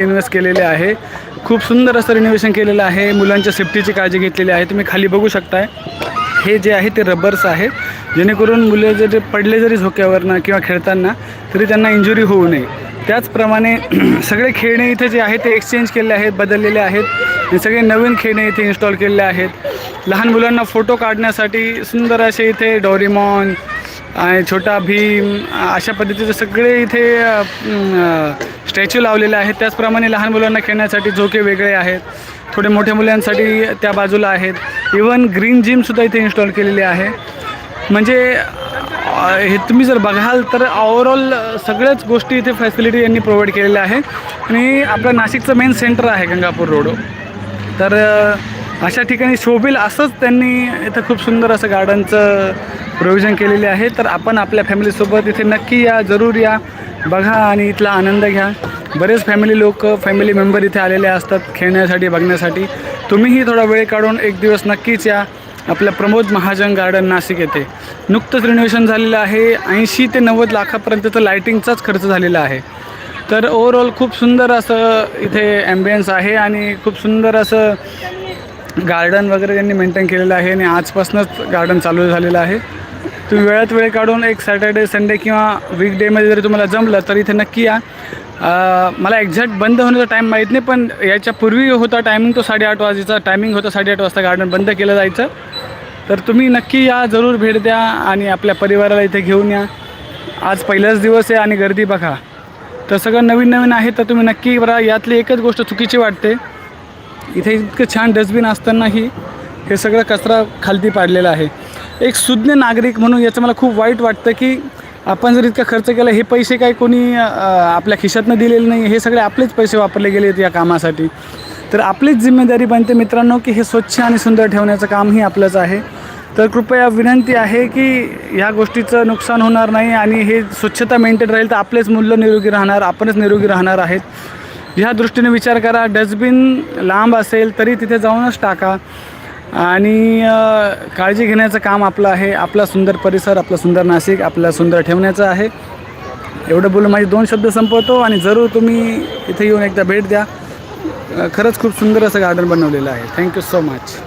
Invest केलेले आहे. खूप सुंदर असं रिनोव्हेशन केलेलं आहे. मुलांच्या सेफ्टीची काळजी घेतलेली आहे. तुम्ही खाली बघू शकताय. हे जे आहे ते रबर्स आहे. जेणेकरून मुलं जरी पडले जरी झोक्यावरनं किंवा खेळताना तरी त्यांना इंजुरी होऊ नये. त्याचप्रमाणे सगळे खेळणे इथे जे आहे ते एक्सचेंज केलेले आहेत बदललेले आहेत. सगळे नवीन खेळणे इथे इन्स्टॉल केलेले आहेत. लहान मुलांना फोटो काढण्यासाठी सुंदर असे इथे डोरेमॉन आणि छोटा भीम अशा पद्धतीचे सगळे इथे स्टॅच्यू लावलेले आहेत. त्याचप्रमाणे लहान मुलांना खेळण्यासाठी झोके वेगळे आहेत. थोडे मोठ्या मुलांसाठी त्या बाजूला आहेत. इवन ग्रीन जिमसुद्धा इथे इन्स्टॉल केलेली आहे. म्हणजे हे तुम्ही जर बघाल तर ओवरऑल सगळ्याच गोष्टी इथे फॅसिलिटी यांनी प्रोव्हाइड केलेल्या आहे आणि आपलं नाशिकचं मेन सेंटर आहे गंगापूर रोड तर अशा ठिकाणी शोभेल असंच त्यांनी इथं खूप सुंदर असं गार्डनचं प्रयोजन केलेले आहे. तर आपण आपल्या फॅमिलीसोबत इथे नक्की या जरूर या. बघा आणि इथला आनंद घ्या. बरेच फॅमिली लोक फॅमिली मेंबर इथे आलेले असतात खेळण्यासाठी बघण्यासाठी. तुम्हीही थोडा वेळ काढून एक दिवस नक्कीच या. आपल्या प्रमोद महाजन गार्डन नाशिक येथे. नुकतंच रिनोव्हेशन झालेलं आहे. ऐंशी ते नव्वद लाखापर्यंतचं लायटिंगचाच खर्च झालेला आहे. तर ओवरऑल खूप सुंदर असं इथे ॲम्बियन्स आहे आणि खूप सुंदर असं गार्डन वगैरे त्यांनी मेंटेन केलेलं आहे आणि आजपासूनच गार्डन चालू झालेलं आहे. तुम्ही वेळात वेळ काढून एक सॅटर्डे संडे किंवा वीकडेमध्ये जरी तुम्हाला जमलं तर इथे नक्की या. मला एक्झॅक्ट बंद होण्याचा टाईम माहीत नाही पण याच्या पूर्वी होता टायमिंग तो साडेआठ वाजेचा टायमिंग होता साडेआठ वाजता गार्डन बंद केलं जायचं. तर तुम्ही नक्की या जरूर भेट द्या आणि आपल्या परिवाराला इथे घेऊन या. आज पहिलाच दिवस आहे आणि गर्दी बघा. तर सगळं नवीन नवीन आहे तर तुम्ही नक्की बघा यातली एकच गोष्ट चुकीची वाटते. इथे इतकं छान डस्टबिन असतानाही हे सगळं कचरा खालती पाडलेला आहे. एक सुज्ञ नागरिक म्हणून याचं मला खूप वाईट वाटतं की आपण जर इतका खर्च केला हे पैसे काय कोणी आपल्या खिशातनं दिलेले नाही हे सगळे आपलेच पैसे वापरले गेले आहेत या कामासाठी. तर आपलीच जिम्मेदारी बनते मित्रांनो की हे स्वच्छ आणि सुंदर ठेवण्याचं कामही आपलंच आहे. तर कृपया विनंती आहे की ह्या गोष्टीचं नुकसान होणार नाही आणि हे स्वच्छता मेंटेन राहील तर आपलेच मूल्य निरोगी राहणार आपणच निरोगी राहणार आहेत. ह्या दृष्टीने विचार करा डस्टबिन लांब असेल तरी तिथे जाऊनच टाका. आणि काळजी घेण्याचं काम आपलं आहे. आपला सुंदर परिसर आपला सुंदर नाशिक आपला सुंदर ठेवण्याचं आहे. एवढं बोलून माझे दोन शब्द संपवतो आणि जरूर तुम्ही इथे येऊन एकदा भेट द्या. खरंच खूप सुंदर असं गार्डन बनवलेलं आहे. Thank you so much